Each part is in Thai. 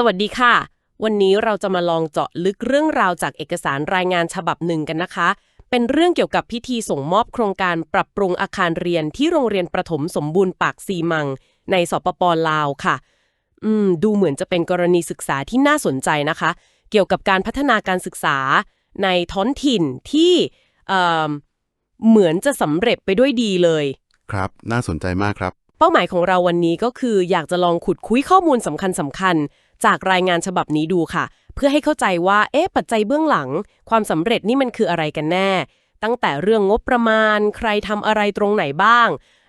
สวัสดีค่ะ วันนี้เราจะมาลองเจาะลึกเรื่องราวจากเอกสารรายงานฉบับหนึ่งกันนะคะ เป็นเรื่องเกี่ยวกับพิธีส่งมอบโครงการปรับปรุงอาคารเรียนที่โรงเรียนประถมสมบูรณ์ปากซีมัง ในสปปลาวค่ะ อืม ดูเหมือนจะเป็นกรณีศึกษาที่น่าสนใจนะคะ เกี่ยวกับการพัฒนาการศึกษาในท้องถิ่นที่เอ่อเหมือนจะสำเร็จไปด้วยดีเลย ครับ น่าสนใจมากครับ เป้าหมายของเราวันนี้ก็คืออยากจะลองขุดคุยข้อมูลสำคัญสำคัญๆ จากรายงานฉบับนี้ดูค่ะ เพื่อให้เข้าใจว่าเอ๊ะปัจจัยเบื้องหลัง ความสำเร็จนี่มันคืออะไรกันแน่ ตั้งแต่เรื่องงบประมาณ ใครทำอะไรตรงไหนบ้าง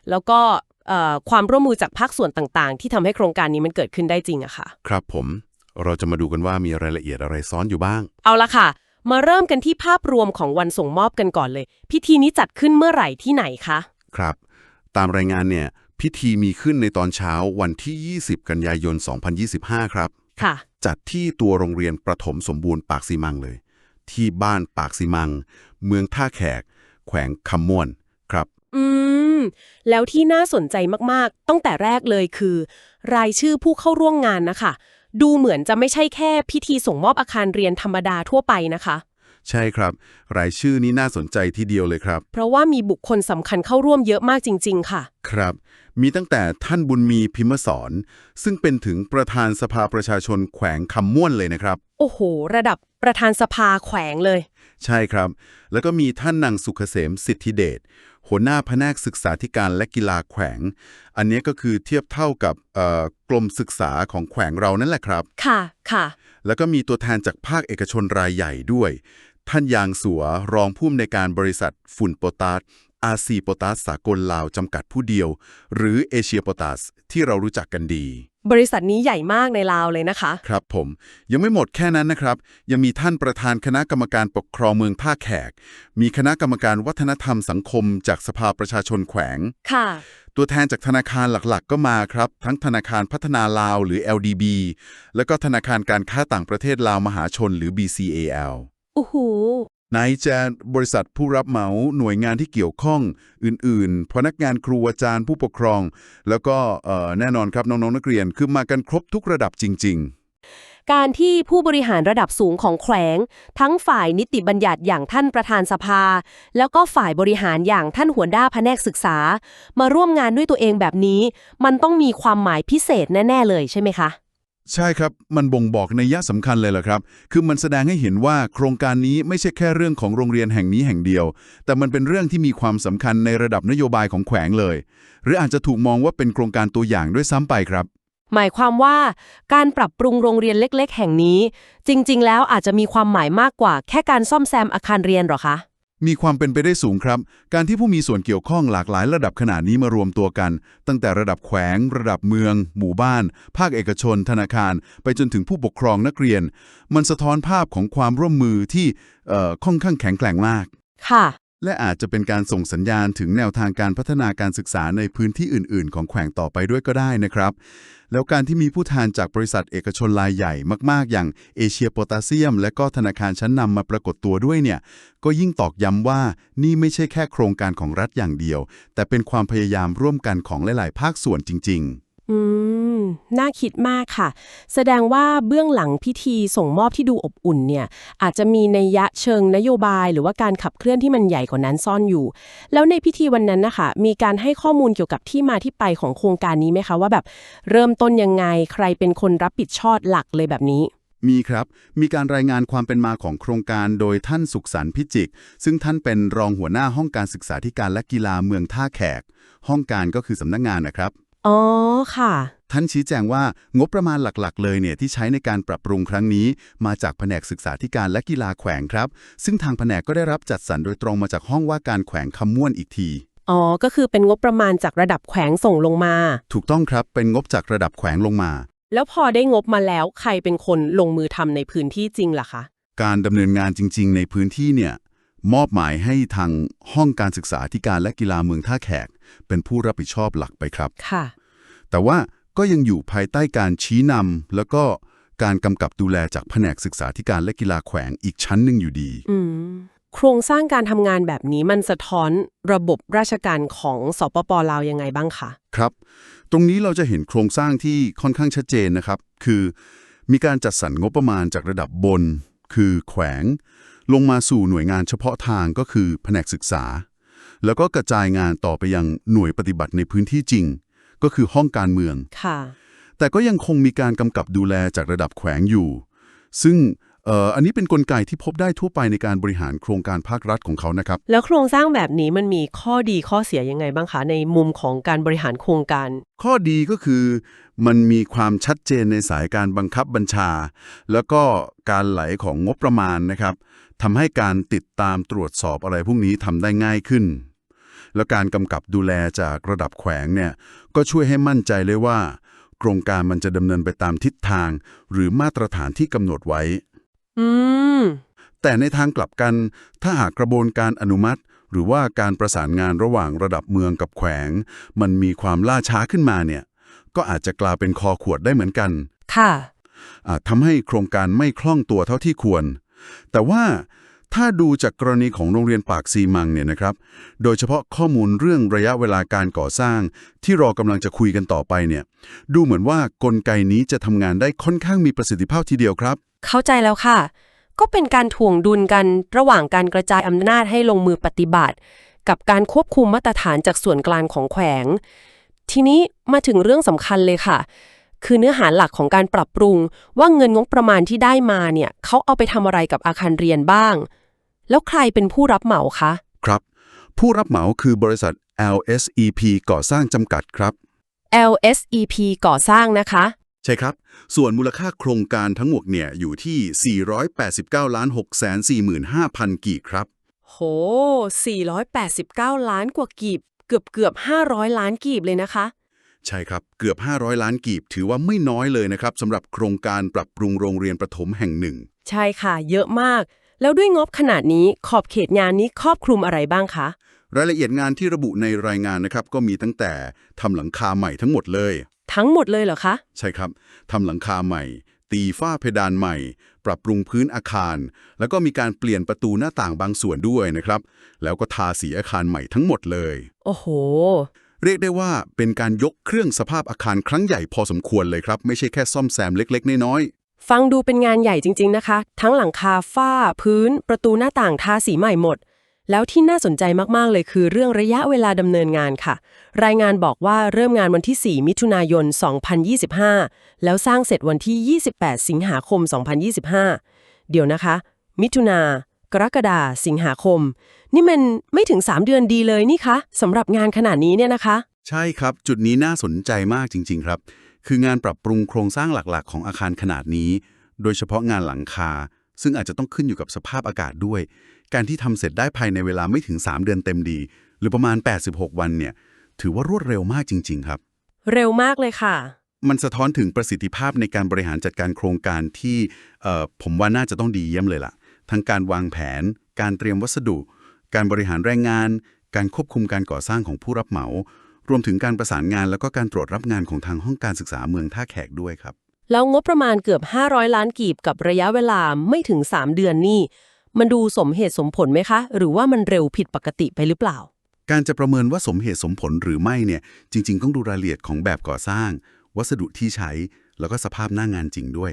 แล้วก็เอ่อความร่วมมือจากภาคส่วนต่างๆ ที่ทำให้โครงการนี้มันเกิดขึ้นได้จริงอะค่ะ ครับผมเราจะมาดูกันว่ามีรายละเอียดอะไรซ้อนอยู่บ้าง เอาละค่ะ มาเริ่มกันที่ภาพรวมของวันส่งมอบกันก่อนเลย พิธีนี้จัดขึ้นเมื่อไหร่ที่ไหนคะ ครับ ตามรายงานเนี่ย พิธีมีขึ้นในตอนเช้าวันที่ 20 กันยายน 2025 ครับ ค่ะ จัดที่ตัวโรงเรียนประถมสมบูรณ์ปากซีมังเลย ที่บ้านปากซีมัง เมืองท่าแขก แขวงคำม่วนครับ อืม แล้วที่น่าสนใจมากๆ ตั้งแต่แรกเลยคือ รายชื่อผู้เข้าร่วมงานนะคะ ดูเหมือนจะไม่ใช่แค่พิธีส่งมอบอาคารเรียนธรรมดาทั่วไปนะคะ ใช่ครับ รายชื่อนี้น่าสนใจทีเดียวเลยครับ เพราะว่ามีบุคคลสำคัญเข้าร่วมเยอะมากจริง ๆ ค่ะ ครับ มีตั้งแต่ท่านบุญมีพิมพ์สอน ซึ่งเป็นถึงประธานสภาประชาชนแขวงคำม่วนเลยนะครับ โอ้โห ระดับประธานสภาแขวงเลย ใช่ครับ แล้วก็มีท่านนางสุขเกษมสิทธิเดชหัวหน้าแผนกศึกษาธิการและกีฬาแขวง อันนี้ก็คือเทียบเท่ากับเอ่อกรมศึกษาของแขวงเรานั่นแหละครับ ค่ะค่ะ แล้วก็มีตัวแทนจากภาคเอกชนรายใหญ่ด้วย ท่านยางสัวรองผู้อำนวยการบริษัทฝุ่นโปตาสอาซีโปตาสสากลลาวจำกัดผู้เดียว หรือเอเชียโปตาสที่เรารู้จักกันดี บริษัทนี้ใหญ่มากในลาวเลยนะคะ ครับผม ยังไม่หมดแค่นั้นนะครับ ยังมีท่านประธานคณะกรรมการปกครองเมืองท่าแขก มีคณะกรรมการวัฒนธรรมสังคม จากสภาประชาชนแขวงค่ะ ตัวแทนจากธนาคารหลักๆ ก็มาครับ ทั้งธนาคารพัฒนาลาวหรือ LDB แล้วก็ธนาคารการค้าต่างประเทศลาวมหาชนหรือ BCAL โอ้โหนายจะบริษัทผู้รับเหมาหน่วยงานที่เกี่ยวข้องอื่นๆพนักงานครูอาจารย์ผู้ปกครอง แล้วก็เอ่อแน่นอนครับน้องๆนักเรียนคือมากันครบทุกระดับจริง ๆ การที่ผู้บริหารระดับสูงของแขวง ทั้งฝ่ายนิติบัญญัติอย่างท่านประธานสภา แล้วก็ฝ่ายบริหารอย่างท่านหัวหน้าแผนกศึกษา มาร่วมงานด้วยตัวเองแบบนี้ มันต้องมีความหมายพิเศษแน่ ๆ เลยใช่ไหมคะ ใช่ครับ มันบ่งบอกในยะสำคัญเลยล่ะครับ คือมันแสดงให้เห็นว่าโครงการนี้ไม่ใช่แค่เรื่องของโรงเรียนแห่งนี้แห่งเดียว แต่มันเป็นเรื่องที่มีความสำคัญในระดับนโยบายของแขวงเลย หรืออาจจะถูกมองว่าเป็นโครงการตัวอย่างด้วยซ้ำไปครับ หมายความว่าการปรับปรุงโรงเรียนเล็ก ๆ แห่งนี้ จริง ๆ แล้วอาจจะมีความหมายมากกว่า แค่การซ่อมแซมอาคารเรียนหรอคะ มีความเป็นไปได้สูงครับ การที่ผู้มีส่วนเกี่ยวข้องหลากหลายระดับขนาดนี้มารวมตัวกัน ตั้งแต่ระดับแขวง ระดับเมือง หมู่บ้าน ภาคเอกชน ธนาคาร ไปจนถึงผู้ปกครองนักเรียน มันสะท้อนภาพของความร่วมมือที่เอ่อค่อนข้างแข็งแกร่งมาก ค่ะ และอาจจะเป็นการส่งสัญญาณถึงแนวทางการพัฒนาการศึกษาในพื้นที่อื่น ๆ ของแขวงต่อไปด้วยก็ได้นะครับ แล้วการที่มีผู้แทนจากบริษัทเอกชนรายใหญ่มาก ๆ อย่างเอเชียโพแทสเซียม และก็ธนาคารชั้นนำมาปรากฏตัวด้วยเนี่ย ก็ยิ่งตอกย้ำว่านี่ไม่ใช่แค่โครงการของรัฐอย่างเดียว แต่เป็นความพยายามร่วมกันของหลาย ๆ ภาคส่วนจริง ๆ อืม น่าคิดมากค่ะ แสดงว่าเบื้องหลังพิธีส่งมอบที่ดูอบอุ่นเนี่ย อาจจะมีนัยยะเชิงนโยบาย หรือว่าการขับเคลื่อนที่มันใหญ่กว่านั้นซ่อนอยู่ แล้วในพิธีวันนั้นนะคะ มีการให้ข้อมูลเกี่ยวกับที่มาที่ไปของโครงการนี้ไหมคะว่าแบบเริ่มต้นยังไงใครเป็นคนรับผิดชอบหลักเลยแบบนี้ มีครับ มีการรายงานความเป็นมาของโครงการโดยท่านสุขสันต์พิจิก ซึ่งท่านเป็นรองหัวหน้าห้องการศึกษาธิการและกีฬาเมืองท่าแขก ห้องการก็คือสำนักงานนะครับ อ๋อค่ะ ท่านชี้แจงว่างบประมาณหลักๆ เลยเนี่ยที่ใช้ในการปรับปรุงครั้งนี้ มาจากแผนกศึกษาธิการและกีฬาแขวงครับ ซึ่งทางแผนกก็ได้รับจัดสรรโดยตรงมาจากห้องว่าการแขวงคำม่วนอีกที อ๋อ ก็คือเป็นงบประมาณจากระดับแขวงส่งลงมา ถูกต้องครับเป็นงบจากระดับแขวงลงมา แล้วพอได้งบมาแล้วใครเป็นคนลงมือทำในพื้นที่จริงล่ะคะ การดำเนินงานจริง ๆ ในพื้นที่เนี่ยมอบหมายให้ทางห้องการศึกษาธิการและกีฬาเมืองท่าแขก เป็นผู้รับผิดชอบหลักไปครับค่ะ แต่ว่าก็ยังอยู่ภายใต้การชี้นำแล้วก็การกำกับดูแลจากแผนกศึกษาธิการและกีฬาแขวงอีกชั้นหนึ่งอยู่ดีอืมโครงสร้างการทำงานแบบนี้มันสะท้อนระบบราชการของสปปลาวยังไงบ้างคะครับ ตรงนี้เราจะเห็นโครงสร้างที่ค่อนข้างชัดเจนนะครับ คือมีการจัดสรรงบประมาณจากระดับบน คือแขวง ลงมาสู่หน่วยงานเฉพาะทางก็คือแผนกศึกษา แล้วก็กระจายงานต่อไปยังหน่วยปฏิบัติในพื้นที่จริง ก็คือห้องการเมือง ค่ะ แต่ก็ยังคงมีการกำกับดูแลจากระดับแขวงอยู่ ซึ่งเอ่ออันนี้เป็นนกลไกที่พบได้ทั่วไปในการบริหารโครงการภาครัฐของเขานะครับ แล้วโครงสร้างแบบนี้มันมีข้อดีข้อเสียยังไงบ้างคะในมุมของการบริหารโครงการ ข้อดีก็คือมันมีความชัดเจนในสายการบังคับบัญชา แล้วก็การไหลของงบประมาณนะครับทำให้การติดตามตรวจสอบอะไรพวกนี้ทำได้ง่ายขึ้น แล้วการกำกับดูแลจากระดับแขวงเนี่ยก็ช่วยให้มั่นใจเลยว่า โครงการมันจะดำเนินไปตามทิศทาง หรือมาตรฐานที่กำหนดไว้ อืม แต่ในทางกลับกัน ถ้าหากกระบวนการอนุมัติ หรือว่าการประสานงานระหว่างระดับเมืองกับแขวง มันมีความล่าช้าขึ้นมาเนี่ย ก็อาจจะกลายเป็นคอขวดได้เหมือนกันค่ะ อาจทำให้โครงการไม่คล่องตัวเท่าที่ควร แต่ว่า ถ้าดูจากกรณีของโรงเรียนปากซีมังเนี่ยนะครับ โดยเฉพาะข้อมูลเรื่องระยะเวลาการก่อสร้าง ที่รอกำลังจะคุยกันต่อไปเนี่ย ดูเหมือนว่ากลไกนี้จะทำงานได้ค่อนข้างมีประสิทธิภาพทีเดียวครับ เข้าใจแล้วค่ะ ก็เป็นการถ่วงดุลกันระหว่างการกระจายอำนาจให้ลงมือปฏิบัติ กับการควบคุมมาตรฐานจากส่วนกลางของแขวง ทีนี้มาถึงเรื่องสำคัญเลยค่ะ คือเนื้อหาหลักของการปรับปรุง ว่าเงินงบประมาณที่ได้มาเนี่ยเขาเอาไปทำอะไรกับอาคารเรียนบ้าง แล้วใครเป็นผู้รับเหมาคะ ครับ ผู้รับเหมาคือบริษัท LSEP ก่อสร้างจำกัดครับ LSEP ก่อสร้างนะคะ ใช่ครับ ส่วนมูลค่าโครงการทั้งหมดเนี่ยอยู่ที่ 489ล้าน6 4 5 0 0 0 กีบครับ โห 489 ล้านกว่ากีบ เกือบเกือบ 500 ล้านกีบเลยนะคะ ใช่ครับ เกือบ 500 ล้านกีบ ถือว่าไม่น้อยเลยนะครับสำหรับโครงการปรับปรุงโรงเรียนประถมแห่งหนึ่ง ใช่ค่ะ เยอะมาก แล้วด้วยงบขนาดนี้ขอบเขตงานนี้ครอบคลุมอะไรบ้างคะ รายละเอียดงานที่ระบุในรายงานนะครับ ก็มีตั้งแต่ทำหลังคาใหม่ทั้งหมดเลย ทั้งหมดเลยเหรอคะ ใช่ครับทำหลังคาใหม่ ตีฝ้าเพดานใหม่ ปรับปรุงพื้นอาคาร แล้วก็มีการเปลี่ยนประตูหน้าต่างบางส่วนด้วยนะครับ แล้วก็ทาสีอาคารใหม่ทั้งหมดเลย โอ้โห เรียกได้ว่าเป็นการยกเครื่องสภาพอาคารครั้งใหญ่พอสมควรเลยครับ ไม่ใช่แค่ซ่อมแซมเล็กๆ น้อยๆ ฟังดูเป็นงานใหญ่จริง ๆนะคะ ทั้งหลังคาฝ้า พื้น ประตูหน้าต่างทาสีใหม่หมด แล้วที่น่าสนใจมากๆเลยคือเรื่องระยะเวลาดำเนินงานค่ะ รายงานบอกว่าเริ่มงานวันที่ 4 มิถุนายน 2025 แล้วสร้างเสร็จวันที่ 28 สิงหาคม 2025 เดี๋ยวนะคะ มิถุนา กรกฎาสิงหาคม นี่มันไม่ถึง 3 เดือนดีเลยนี่คะสำหรับงานขนาดนี้เนี่ยนะคะๆใช่ครับ จุดนี้น่าสนใจมากจริง ๆ ครับ คืองานปรับปรุงโครงสร้างหลักๆ ของอาคารขนาดนี้ โดยเฉพาะงานหลังคา ซึ่งอาจจะต้องขึ้นอยู่กับสภาพอากาศด้วย การที่ทำเสร็จได้ภายในเวลาไม่ถึง 3 เดือนเต็มดี หรือประมาณ 86 วันเนี่ย ถือว่ารวดเร็วมากจริง ๆ ครับ เร็วมากเลยค่ะมันสะท้อนถึงประสิทธิภาพในการบริหารจัดการโครงการที่เอ่อผมว่าน่าจะต้องดีเยี่ยมเลยล่ะ ทั้งการวางแผน การเตรียมวัสดุ การบริหารแรงงาน การควบคุมการก่อสร้างของผู้รับเหมา รวมถึงการประสานงานแล้วก็การตรวจรับงานของทางห้องการศึกษาเมืองท่าแขกด้วยครับ แล้วงบประมาณเกือบ 500 ล้านกีบกับระยะเวลาไม่ถึง 3 เดือนนี่มันดูสมเหตุสมผลไหมคะ หรือว่ามันเร็วผิดปกติไปหรือเปล่า การจะประเมินว่าสมเหตุสมผลหรือไม่เนี่ย จริง ๆ ต้องดูรายละเอียดของแบบก่อสร้าง วัสดุที่ใช้ แล้วก็สภาพหน้างานจริงด้วย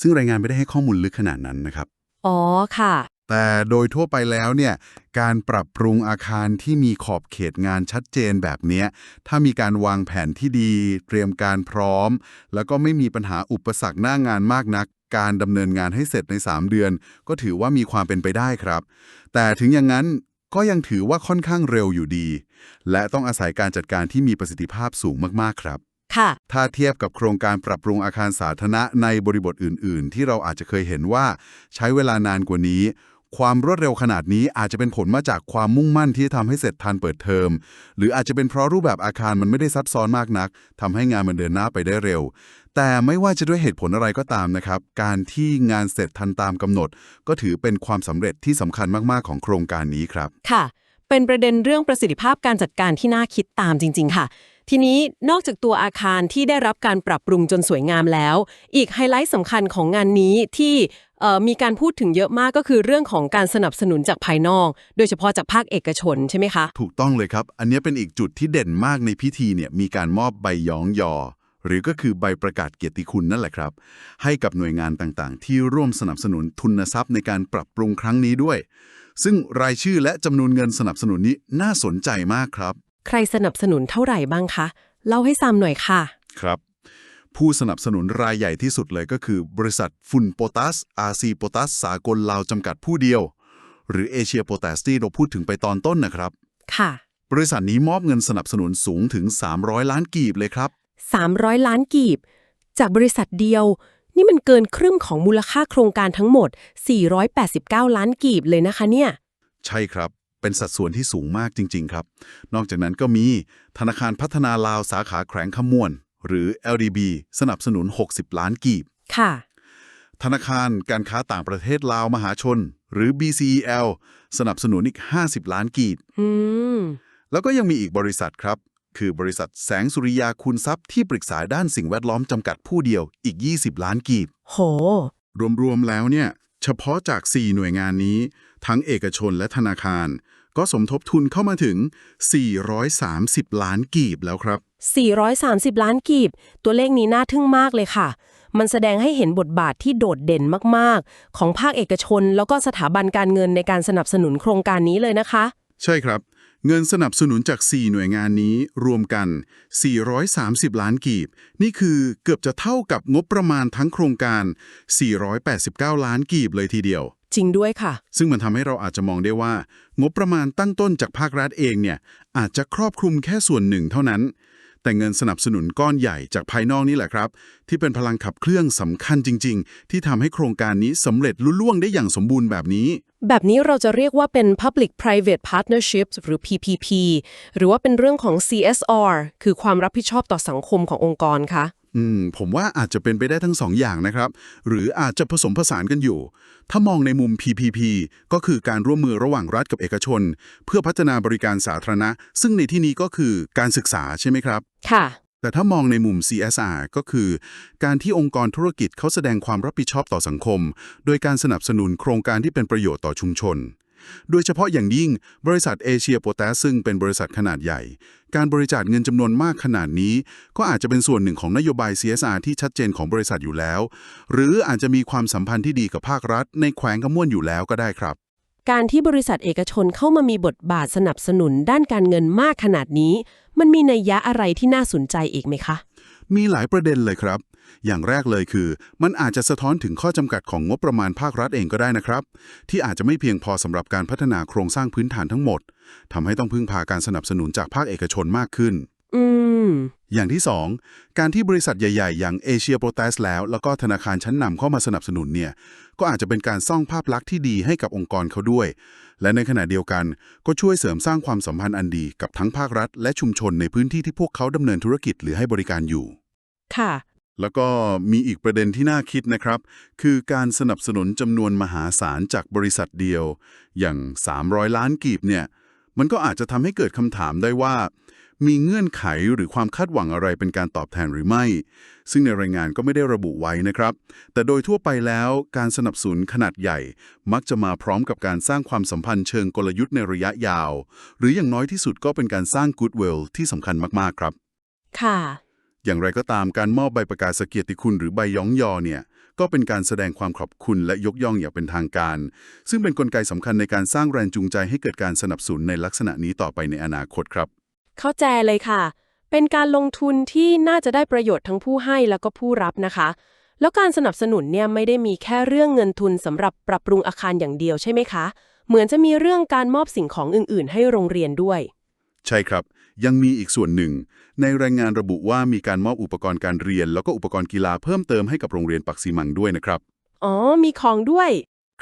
ซึ่งรายงานไม่ได้ให้ข้อมูลลึกขนาดนั้นนะครับ อ๋อค่ะ แต่โดยทั่วไปแล้วเนี่ยการปรับปรุงอาคารที่มีขอบเขตงานชัดเจนแบบเนี้ยถ้ามีการวางแผนที่ดี เตรียมการพร้อม แล้วก็ไม่มีปัญหาอุปสรรคหน้างานมากนัก การดำเนินงานให้เสร็จใน 3 เดือน ก็ถือว่ามีความเป็นไปได้ครับ แต่ถึงอย่างนั้นก็ยังถือว่าค่อนข้างเร็วอยู่ดี และต้องอาศัยการจัดการที่มีประสิทธิภาพสูงมากๆครับ ค่ะ ถ้าเทียบกับโครงการปรับปรุงอาคารสาธารณะในบริบทอื่น ๆ ที่เราอาจจะเคยเห็นว่าใช้เวลานานกว่านี้ ความรวดเร็วขนาดนี้อาจจะเป็นผลมาจากความมุ่งมั่นที่จะทำให้เสร็จทันเปิดเทอม หรืออาจจะเป็นเพราะรูปแบบอาคารมันไม่ได้ซับซ้อนมากนักทำให้งานมันเดินหน้าไปได้เร็ว แต่ไม่ว่าจะด้วยเหตุผลอะไรก็ตามนะครับ การที่งานเสร็จทันตามกำหนด ก็ถือเป็นความสำเร็จที่สำคัญมาก ๆ ของโครงการนี้ครับ ค่ะ เป็นประเด็นเรื่องประสิทธิภาพการจัดการที่น่าคิดตามจริง ๆ ค่ะ ทีนี้นอกจากตัวอาคารที่ได้รับการปรับปรุงจนสวยงามแล้ว อีกไฮไลท์สำคัญของงานนี้ที่มีการพูดถึงเยอะมากก็คือเรื่องของการสนับสนุนจากภายนอก โดยเฉพาะจากภาคเอกชนใช่ไหมคะ ถูกต้องเลยครับ อันนี้เป็นอีกจุดที่เด่นมากในพิธีเนี่ยมีการมอบใบย้องยอ หรือก็คือใบประกาศเกียรติคุณนั่นแหละครับ ให้กับหน่วยงานต่างๆ ที่ร่วมสนับสนุนทุนทรัพย์ในการปรับปรุงครั้งนี้ด้วย ซึ่งรายชื่อและจำนวนเงินสนับสนุนนี้น่าสนใจมากครับ ใครสนับสนุนเท่าไหร่บ้างคะ เล่าให้ซ้ำหน่อยค่ะ ครับ ผู้สนับสนุนรายใหญ่ที่สุดเลยก็คือบริษัทฝุ่นโปแตัสอาซีโปแตัสสากลลาวจำกัดผู้เดียว หรือเอเชียโปแตัสที่เราพูดถึงไปตอนต้นนะครับ ค่ะ บริษัทนี้มอบเงินสนับสนุนสูงถึง 300 ล้านกีบเลยครับ 300 ล้านกีบ จากบริษัทเดียว นี่มันเกินครึ่งของมูลค่าโครงการทั้งหมด 489 ล้านกีบเลยนะคะเนี่ย ใช่ครับ เป็นสัดส่วนที่สูงมากจริง ๆ ครับ นอกจากนั้นก็มีธนาคารพัฒนาลาวสาขาแขวงขมวน หรือ LDB สนับสนุน 60 ล้านกีบ ค่ะ ธนาคารการค้าต่างประเทศลาวมหาชน หรือ BCEL สนับสนุนอีก 50 ล้านกีบ อืม แล้วก็ยังมีอีกบริษัทครับ คือบริษัทแสงสุริยาคุณทรัพย์ที่ปรึกษาด้านสิ่งแวดล้อมจำกัดผู้เดียวอีก 20 ล้านกีบ โห รวมๆแล้วเนี่ย เฉพาะจาก 4 หน่วยงานนี้ ทั้งเอกชนและธนาคาร ก็สมทบทุนเข้ามาถึง 430 ล้านกีบแล้วครับ 430 ล้านกีบ ตัวเลขนี้น่าทึ่งมากเลยค่ะ มันแสดงให้เห็นบทบาทที่โดดเด่นมาก ๆ ของภาคเอกชน แล้วก็สถาบันการเงินในการสนับสนุนโครงการนี้เลยนะคะ ใช่ครับ เงินสนับสนุนจาก 4 หน่วยงานนี้รวมกัน 430 ล้านกีบ นี่คือเกือบจะเท่ากับงบประมาณทั้งโครงการ 489 ล้านกีบเลยทีเดียว จริงด้วยค่ะ ซึ่งมันทำให้เราอาจจะมองได้ว่า งบประมาณตั้งต้นจากภาครัฐเองเนี่ยอาจจะครอบคลุมแค่ส่วนหนึ่งเท่านั้น แต่เงินสนับสนุนก้อนใหญ่จากภายนอกนี่แหละครับ ที่เป็นพลังขับเคลื่องสำคัญจริง ๆ ที่ทำให้โครงการนี้สำเร็จลุล่วงได้อย่างสมบูรณ์แบบนี้แบบนี้เราจะเรียกว่าเป็น Public Private Partnerships หรือ PPP หรือว่าเป็นเรื่องของ CSR คือความรับผิดชอบต่อสังคมขององค์กรคะอืมผมว่าอาจจะเป็นไปได้ทั้งสองอย่างนะครับ หรืออาจจะผสมผสานกันอยู่ ถ้ามองในมุม PPP ก็คือการร่วมมือระหว่างรัฐกับเอกชน เพื่อพัฒนาบริการสาธารณะ ซึ่งในที่นี้ก็คือการศึกษาใช่ไหมครับ ค่ะ แต่ถ้ามองในมุม CSR ก็คือ การที่องค์กรธุรกิจเขาแสดงความรับผิดชอบต่อสังคม โดยการสนับสนุนโครงการที่เป็นประโยชน์ต่อชุมชน โดยเฉพาะอย่างยิ่ง บริษัทเอเชียโปแทสซึ่งเป็นบริษัทขนาดใหญ่ การบริจาคเงินจำนวนมากขนาดนี้ ก็อาจจะเป็นส่วนหนึ่งของนโยบาย CSR ที่ชัดเจนของบริษัทอยู่แล้ว หรืออาจจะมีความสัมพันธ์ที่ดีกับภาครัฐ ในแขวงกำม่วนอยู่แล้วก็ได้ครับ การที่บริษัทเอกชนเข้ามามีบทบาทสนับสนุนด้านการเงินมากขนาดนี้ มันมีนัยยะอะไรที่น่าสนใจอีกไหมคะ มีหลายประเด็นเลยครับ อย่างแรกเลยคือ มันอาจจะสะท้อนถึงข้อจำกัดของงบประมาณภาครัฐเองก็ได้นะครับ ที่อาจจะไม่เพียงพอสำหรับการพัฒนาโครงสร้างพื้นฐานทั้งหมดทำให้ต้องพึ่งพาการสนับสนุนจากภาคเอกชนมากขึ้นอืมอย่างที่ 2 การที่บริษัทใหญ่ ๆ อย่างเอเชียโปรเตสแล้ว แล้วก็ธนาคารชั้นนำเข้ามาสนับสนุนเนี่ย ก็อาจจะเป็นการสร้างภาพลักษณ์ที่ดีให้กับองค์กรเขาด้วย และในขณะเดียวกันก็ช่วยเสริมสร้างความสัมพันธ์อันดีกับทั้งภาครัฐ และชุมชนในพื้นที่ที่พวกเขาดำเนินธุรกิจหรือให้บริการอยู่ ค่ะ แล้วก็มีอีกประเด็นที่น่าคิดนะครับ คือการสนับสนุนจำนวนมหาศาลจากบริษัทเดียว อย่าง 300 ล้านกีบเนี่ย มันก็อาจจะทำให้เกิดคำถามได้ว่า มีเงื่อนไขหรือความคาดหวังอะไรเป็นการตอบแทนหรือไม่ ซึ่งในรายงานก็ไม่ได้ระบุไว้นะครับ แต่โดยทั่วไปแล้วการสนับสนุนขนาดใหญ่ มักจะมาพร้อมกับการสร้างความสัมพันธ์เชิงกลยุทธ์ในระยะยาว หรืออย่างน้อยที่สุดก็เป็นการสร้าง goodwill ที่สำคัญมากๆครับ ค่ะ อย่างไรก็ตามการมอบใบประกาศสเกียรติคุณหรือใบย้องยอเนี่ยก็เป็นการแสดงความขอบคุณและยกย่องอย่างเป็นทางการ ซึ่งเป็นนกลไกสำคัญในการสร้างแรงจูงใจให้เกิดการสนับสนุนในลักษณะนี้ต่อไปในอนาคตครับ เข้าใจเลยค่ะ เป็นการลงทุนที่น่าจะได้ประโยชน์ทั้งผู้ให้แล้วก็ผู้รับนะคะ แล้วการสนับสนุนเนี่ยไม่ได้มีแค่เรื่องเงินทุนสำหรับปรับปรุงอาคารอย่างเดียวใช่ไหมคะ เหมือนจะมีเรื่องการมอบสิ่งของอื่น ๆ ให้โรงเรียนด้วย ใช่ครับ ยังมีอีกส่วนหนึ่ง ในรายงานระบุว่ามีการมอบอุปกรณ์การเรียน แล้วก็อุปกรณ์กีฬาเพิ่มเติมให้กับโรงเรียนปักซีมังด้วยนะครับ อ๋อ มีของด้วย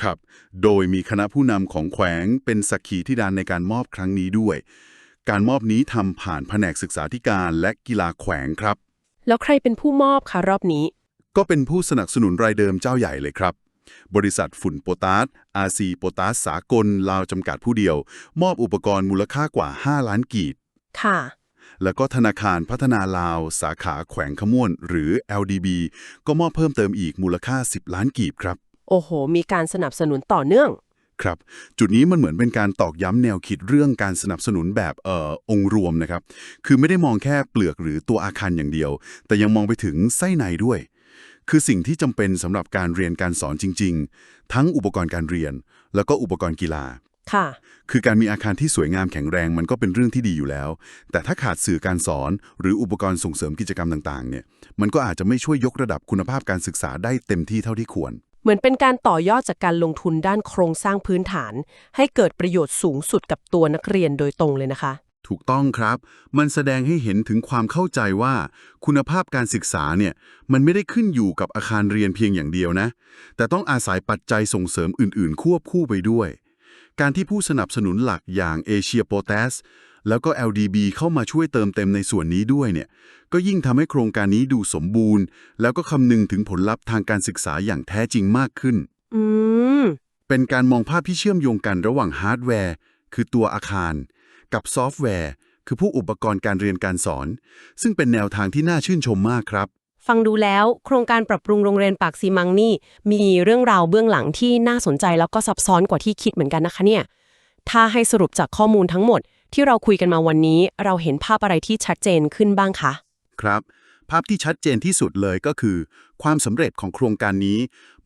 ครับ โดยมีคณะผู้นำของแขวงเป็นสักขีที่ดานในการมอบครั้งนี้ด้วย การมอบนี้ทำผ่านแผนกศึกษาธิการและกีฬาแขวงครับ แล้วใครเป็นผู้มอบคะรอบนี้ ก็เป็นผู้สนับสนุนรายเดิมเจ้าใหญ่เลยครับ บริษัทฝุ่นโปตาสอาซีโปตาสสากลลาวจำกัดผู้เดียว มอบอุปกรณ์มูลค่ากว่า 5 ล้านกีบค่ะ แล้วก็ธนาคารพัฒนาลาว สาขาแขวงขมวนหรือ LDB ก็มอบเพิ่มเติมอีกมูลค่า 10 ล้านกีบครับ โอ้โห มีการสนับสนุนต่อเนื่อง ครับ จุดนี้มันเหมือนเป็นการตอกย้ำแนวคิดเรื่องการสนับสนุนแบบเอ่อองค์รวมนะครับ คือไม่ได้มองแค่เปลือกหรือตัวอาคารอย่างเดียว แต่ยังมองไปถึงไส้ในด้วย คือสิ่งที่จำเป็นสำหรับการเรียนการสอนจริง ๆ ทั้งอุปกรณ์การเรียน แล้วก็อุปกรณ์กีฬาค่ะคือการมีอาคารที่สวยงามแข็งแรงมันก็เป็นเรื่องที่ดีอยู่แล้ว แต่ถ้าขาดสื่อการสอน หรืออุปกรณ์ส่งเสริมกิจกรรมต่างๆ เนี่ย มันก็อาจจะไม่ช่วยยกระดับคุณภาพการศึกษาได้เต็มที่เท่าที่ควร เหมือนเป็นการต่อยอดจากการลงทุนด้านโครงสร้างพื้นฐาน ให้เกิดประโยชน์สูงสุดกับตัวนักเรียนโดยตรงเลยนะคะ ถูกต้องครับ มันแสดงให้เห็นถึงความเข้าใจว่า คุณภาพการศึกษาเนี่ยมันไม่ได้ขึ้นอยู่กับอาคารเรียนเพียงอย่างเดียวนะ แต่ต้องอาศัยปัจจัยส่งเสริมอื่น ๆ ควบคู่ไปด้วย การที่ผู้สนับสนุนหลักอย่างเอเชียโปแทส แล้วก็ LDB เข้ามาช่วยเติมเต็มในส่วนนี้ด้วยเนี่ย ก็ยิ่งทำให้โครงการนี้ดูสมบูรณ์ แล้วก็คำนึงถึงผลลัพธ์ทางการศึกษาอย่างแท้จริงมากขึ้น อืม เป็นการมองภาพที่เชื่อมโยงกันระหว่างฮาร์ดแวร์ คือตัวอาคาร กับซอฟต์แวร์ คือผู้อุปกรณ์การเรียนการสอน ซึ่งเป็นแนวทางที่น่าชื่นชมมากครับ ฟังดูแล้ว โครงการปรับปรุงโรงเรียนปากซีมังนี่ มีเรื่องราวเบื้องหลังที่น่าสนใจแล้วก็ซับซ้อนกว่าที่คิดเหมือนกันนะคะเนี่ย ถ้าให้สรุปจากข้อมูลทั้งหมด ที่เราคุยกันมาวันนี้ เราเห็นภาพอะไรที่ชัดเจนขึ้นบ้างคะ ครับ ภาพที่ชัดเจนที่สุดเลยก็คือ ความสำเร็จของโครงการนี้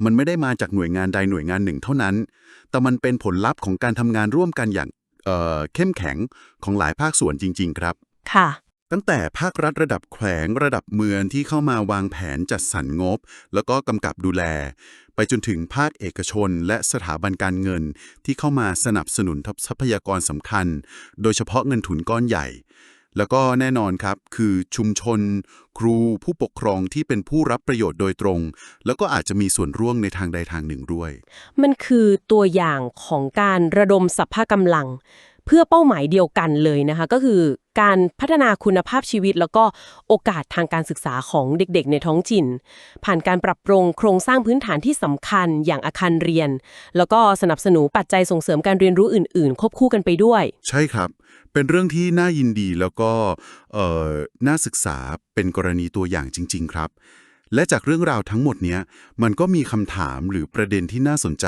มันไม่ได้มาจากหน่วยงานใดหน่วยงานหนึ่งเท่านั้น แต่มันเป็นผลลัพธ์ของการทำงานร่วมกันอย่างเอ่อเข้มแข็งของหลายภาคส่วนจริง ๆ ครับ ค่ะ ตั้งแต่ภาครัฐระดับแขวงระดับเมืองที่เข้ามาวางแผนจัดสรรงบ แล้วก็กำกับดูแล ไปจนถึงภาคเอกชนและสถาบันการเงินที่เข้ามาสนับสนุนทรัพยากรสำคัญ โดยเฉพาะเงินทุนก้อนใหญ่ แล้วก็แน่นอนครับ คือชุมชน ครูผู้ปกครองที่เป็นผู้รับประโยชน์โดยตรง แล้วก็อาจจะมีส่วนร่วมในทางใดทางหนึ่งด้วย มันคือตัวอย่างของการระดมสัพพะกำลัง เพื่อเป้าหมายเดียวกันเลยนะคะ ก็คือการพัฒนาคุณภาพชีวิต แล้วก็โอกาสทางการศึกษาของเด็กๆ ในท้องถิ่น ผ่านการปรับปรุงโครงสร้างพื้นฐานที่สำคัญอย่างอาคารเรียน แล้วก็สนับสนุนปัจจัยส่งเสริมการเรียนรู้อื่น ๆ ควบคู่กันไปด้วย ใช่ครับ เป็นเรื่องที่น่ายินดีแล้วก็เออน่าศึกษาเป็นกรณีตัวอย่างจริง ๆ ครับ และจากเรื่องราวทั้งหมดเนี้ยมันก็มีคำถามหรือประเด็นที่น่าสนใจ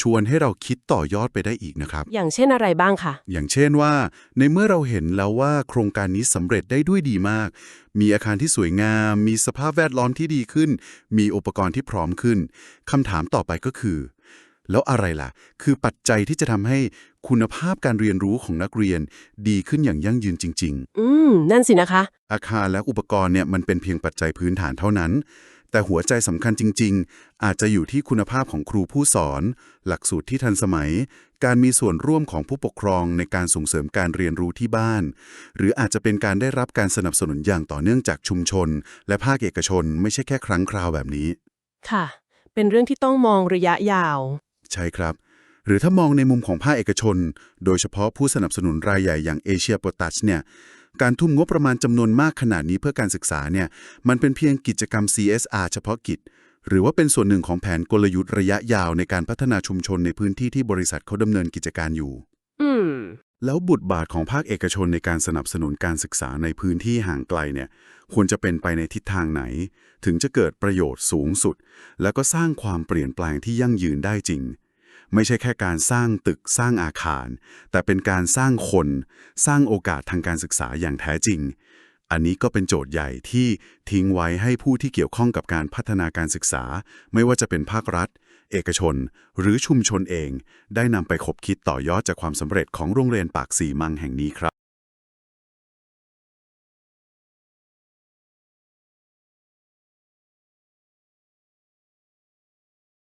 ชวนให้เราคิดต่อยอดไปได้อีกนะครับ อย่างเช่นอะไรบ้างคะอย่างเช่นว่า ในเมื่อเราเห็นแล้วว่าโครงการนี้สำเร็จได้ด้วยดีมาก มีอาคารที่สวยงาม มีสภาพแวดล้อมที่ดีขึ้น มีอุปกรณ์ที่พร้อมขึ้นคำถามต่อไปก็คือ แล้วอะไรล่ะ คือปัจจัยที่จะทำให้คุณภาพการเรียนรู้ของนักเรียนดีขึ้นอย่างยั่งยืนจริง ๆ อืม นั่นสินะคะ อาคารและอุปกรณ์เนี่ยมันเป็นเพียงปัจจัยพื้นฐานเท่านั้น แต่หัวใจสำคัญจริง ๆ อาจจะอยู่ที่คุณภาพของครูผู้สอน หลักสูตรที่ทันสมัย การมีส่วนร่วมของผู้ปกครองในการส่งเสริมการเรียนรู้ที่บ้าน หรืออาจจะเป็นการได้รับการสนับสนุนอย่างต่อเนื่องจากชุมชน และภาคเอกชน ไม่ใช่แค่ครั้งคราวแบบนี้ ค่ะ เป็นเรื่องที่ต้องมองระยะยาว ใช่ครับ หรือถ้ามองในมุมของภาคเอกชน โดยเฉพาะผู้สนับสนุนรายใหญ่อย่างเอเชียโปรตัชเนี่ยการทุ่มงบประมาณจำนวนมากขนาดนี้เพื่อการศึกษาเนี่ยมันเป็นเพียงกิจกรรม CSR เฉพาะกิจ หรือว่าเป็นส่วนหนึ่งของแผนกลยุทธ์ระยะยาวในการพัฒนาชุมชนในพื้นที่ที่บริษัทเขาดำเนินกิจการอยู่ อืม แล้วบทบาทของภาคเอกชนในการสนับสนุนการศึกษาในพื้นที่ห่างไกลเนี่ยควรจะเป็นไปในทิศทางไหน ถึงจะเกิดประโยชน์สูงสุด แล้วก็สร้างความเปลี่ยนแปลงที่ยั่งยืนได้จริง ไม่ใช่แค่การสร้างตึกสร้างอาคาร แต่เป็นการสร้างคน สร้างโอกาสทางการศึกษาอย่างแท้จริง อันนี้ก็เป็นโจทย์ใหญ่ที่ทิ้งไว้ให้ผู้ที่เกี่ยวข้องกับการพัฒนาการศึกษา ไม่ว่าจะเป็นภาครัฐ เอกชน หรือชุมชนเอง ได้นำไปคบคิดต่อยอดจากความสำเร็จของโรงเรียนปากสีมังแห่งนี้ครับ